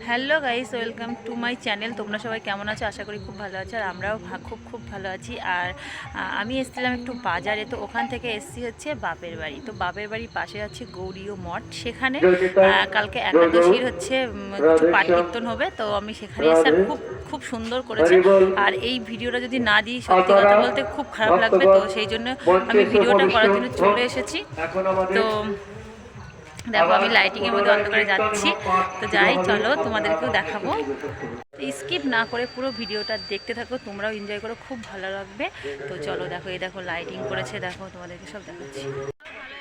Hello guys, welcome to my channel. তোমরা সবাই কেমন আছো? আশা করি খুব ভালো আছো, আর আমরাও খুব খুব ভালো আছি। আর আমি এসেছিলাম একটু বাজারে, তো ওখান থেকে এসেছি হচ্ছে বাপের বাড়ি। তো বাপের বাড়ির পাশে আছে গৌরীয় মঠ। সেখানে কালকে একাদশীর হচ্ছে কিছু পাঠ হবে। তো আমি সেখানে এসে খুব খুব সুন্দর করেছে। আর এই ভিডিওটা যদি না দিই, সত্যি কথা বলতে খুব খারাপ লাগবে। তো সেই জন্য আমি ভিডিওটা করার জন্য চলে এসেছি। তো দেখো, আমি লাইটিং এর মধ্যে অন্ধকারে যাচ্ছি। তো যাই, চলো, তোমাদেরকেও দেখাবো। স্কিপ না করে পুরো ভিডিওটা দেখতে থাকো, তোমরাও এনজয় করো, খুব ভালো লাগবে। তো চলো, দেখো, এই দেখো লাইটিং করেছে, দেখো, তোমাদেরকে সব দেখাচ্ছি।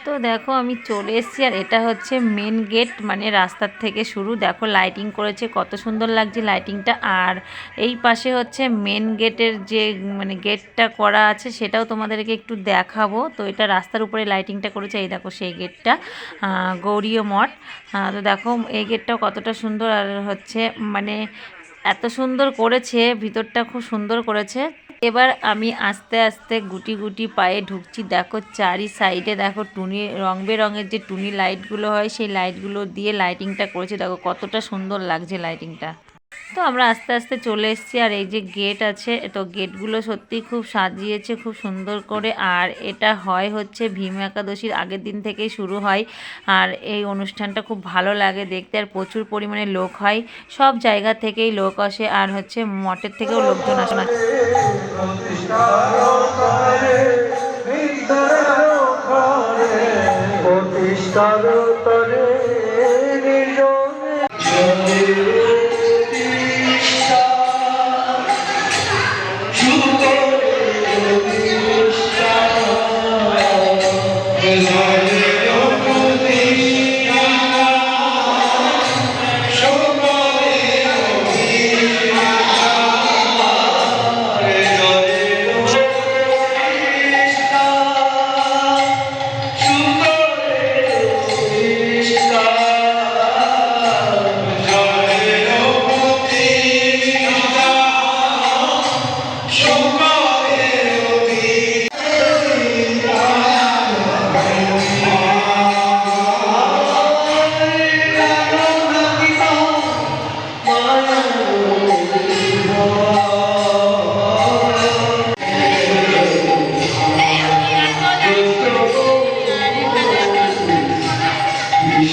তো দেখো আমি চলে এসেছি, আর এটা হচ্ছে মেন গেট মানে রাস্তার থেকে শুরু। দেখো লাইটিং করেছে, কত সুন্দর লাগছে লাইটিংটা আর এই পাশে হচ্ছে মেন গেটের যে মানে গেটটা করা আছে, সেটাও তোমাদেরকে একটু দেখাবো। তো এটা রাস্তার উপরে লাইটিংটা করেছে, এই দেখো সেই গেটটা গৌরীয় মঠ। তো দেখো এই গেটটাও কতটা সুন্দর, আর হচ্ছে মানে এত সুন্দর করেছে, ভিতরটা খুব সুন্দর করেছে। এবার আমি আস্তে আস্তে গুটি গুটি পায়ে ঢুকছি। দেখো চারি সাইডে, দেখো টুনি রং বেরঙের যে টুনি লাইটগুলো হয়, সেই লাইটগুলো দিয়ে লাইটিংটা করেছে। দেখো কতটা সুন্দর লাগছে লাইটিংটা তো আমরা আস্তে আস্তে চলে এসেছি, আর এই যে গেট আছে, তো গেটগুলো সত্যি খুব সাজিয়েছে, খুব সুন্দর করে। আর এটা হয় হচ্ছে ভীম একাদশীর আগের দিন থেকেই শুরু হয়, আর এই অনুষ্ঠানটা খুব ভালো লাগে দেখতে, আর প্রচুর পরিমাণে লোক হয়। সব জায়গা থেকেই লোক আসে, আর হচ্ছে মঠের থেকেও লোকজন আসে। না প্রতিষ্ঠার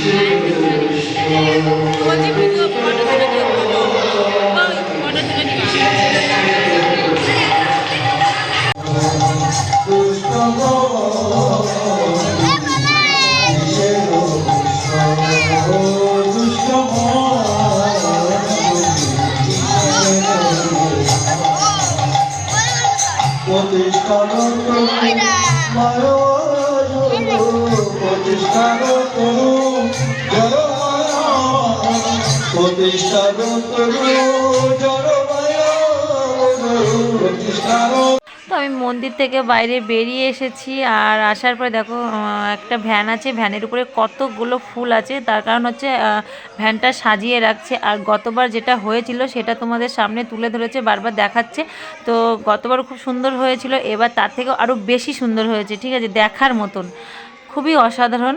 তরে তো আমি মন্দির থেকে বাইরে বেরিয়ে এসেছি আর আসার পরে দেখো একটা ভ্যান আছে ভ্যানের উপরে কতগুলো ফুল আছে তার কারণ হচ্ছে ভ্যানটা সাজিয়ে রাখছে আর গতবার যেটা হয়েছিল সেটা তোমাদের সামনে তুলে ধরেছে বারবার দেখাচ্ছে। তো গতবার খুব সুন্দর হয়েছিল এবার তার থেকেও আরও বেশি সুন্দর হয়েছে ঠিক আছে দেখার মতন। খুবই অসাধারণ।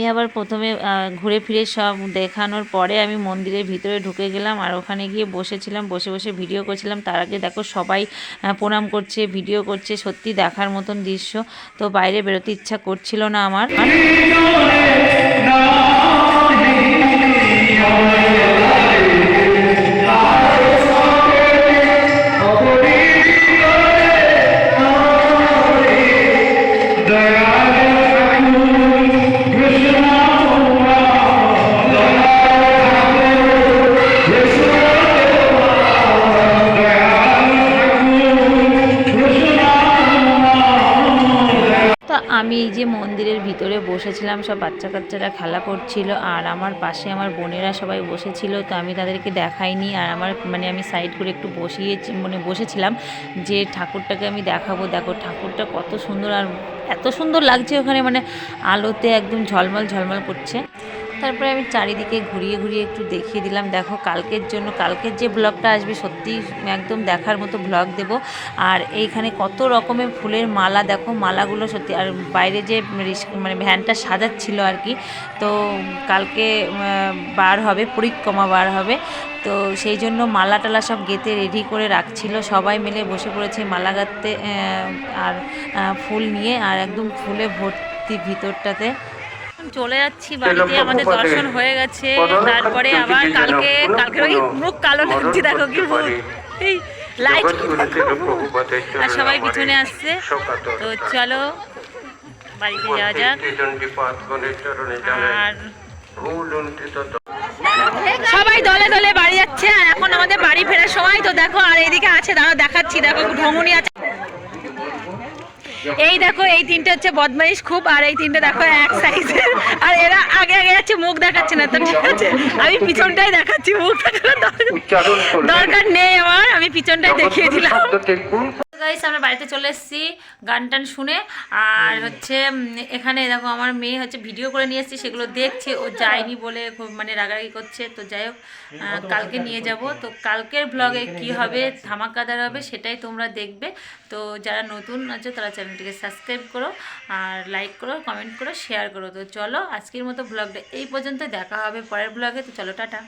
আমি আবার প্রথমে ঘুরে ফিরে সব দেখানোর পরে আমি মন্দিরের ভিতরে ঢুকে গেলাম আর ওখানে গিয়ে বসেছিলাম বসে বসে ভিডিও করছিলাম তার আগে দেখো সবাই প্রণাম করছে ভিডিও করছে সত্যি দেখার মতন দৃশ্য তো বাইরে বেরোতে ইচ্ছা করছিল না আমার আমি এই যে মন্দিরের ভিতরে বসেছিলাম, সব বাচ্চা কাচ্চারা খেলা করছিল আর আমার পাশে আমার বোনেরা সবাই বসেছিল, তো আমি তাদেরকে দেখাইনি আর আমার মানে আমি সাইড করে একটু বসিয়েছি মানে বসেছিলাম যে ঠাকুরটাকে আমি দেখাবো। দেখো ঠাকুরটা কত সুন্দর আর এত সুন্দর লাগছে ওখানে মানে আলোতে একদম ঝলমল ঝলমল করছে। তারপরে আমি চারিদিকে ঘুরিয়ে ঘুরিয়ে একটু দেখিয়ে দিলাম। দেখো কালকের জন্য, কালকের যে ব্লগটা আসবে সত্যি একদম দেখার মতো ব্লগ দেব। আর এইখানে কত রকমের ফুলের মালা, দেখো মালাগুলো সত্যি, আর বাইরে যে মানে ভ্যানটা সাজাচ্ছিল আর কি, তো কালকে বার হবে, পরিক্রমা বার হবে। তো সেই জন্য মালা টালা সব গেতে রেডি করে রাখছিল। সবাই মিলে বসে পড়েছে মালা গাঁথতে আর ফুল নিয়ে, আর একদম ফুলে ভর্তি ভিতরটাতে। চলে যাচ্ছি বাড়িতে আমাদের দর্শন হয়ে গেছে। তারপরে আবার কালকে কালকে ওই মুখ কালো লাগছে দেখো কি এই লাইট আর সবাই পিছনে আসছে। তো চলো বাড়িতে যাওয়া যাক। আর সবাই দলে দলে বাড়ি যাচ্ছে আর এখন আমাদের বাড়ি ফেরার সময়। তো দেখো আর এইদিকে আছে দাঁড়াও দেখাচ্ছি। দেখো ঢমুনি আছে। এই দেখো এই তিনটে হচ্ছে বদমাইশ খুব আর এই তিনটে দেখো এক সাইজের আর এরা আগে আগে যাচ্ছে মুখ দেখাচ্ছে না তো ঠিক আছে? আমি পিছনটাই দেখাচ্ছি মুখ দেখানোর দরকার- নেই আমার আমি পিছনটাই দেখিয়ে দিলাম। গাইস আমরা বাড়িতে চলে এসেছি গান টান শুনে। আর হচ্ছে এখানে দেখো আমার মেয়ে হচ্ছে ভিডিও করে নিয়ে এসেছি সেগুলো দেখছে ও যায়নি বলে খুব মানে রাগারাগি করছে। তো যাই হোক কালকে নিয়ে যাব। তো কালকের ব্লগে কি হবে ধামাকাদার হবে সেটাই তোমরা দেখবে। তো যারা নতুন আছো তারা চ্যানেলটিকে সাবস্ক্রাইব করো আর লাইক করো কমেন্ট করো শেয়ার করো। তো চলো আজকের মতো ব্লগটা এই পর্যন্ত। দেখা হবে পরের ব্লগে তো চলো টাটা।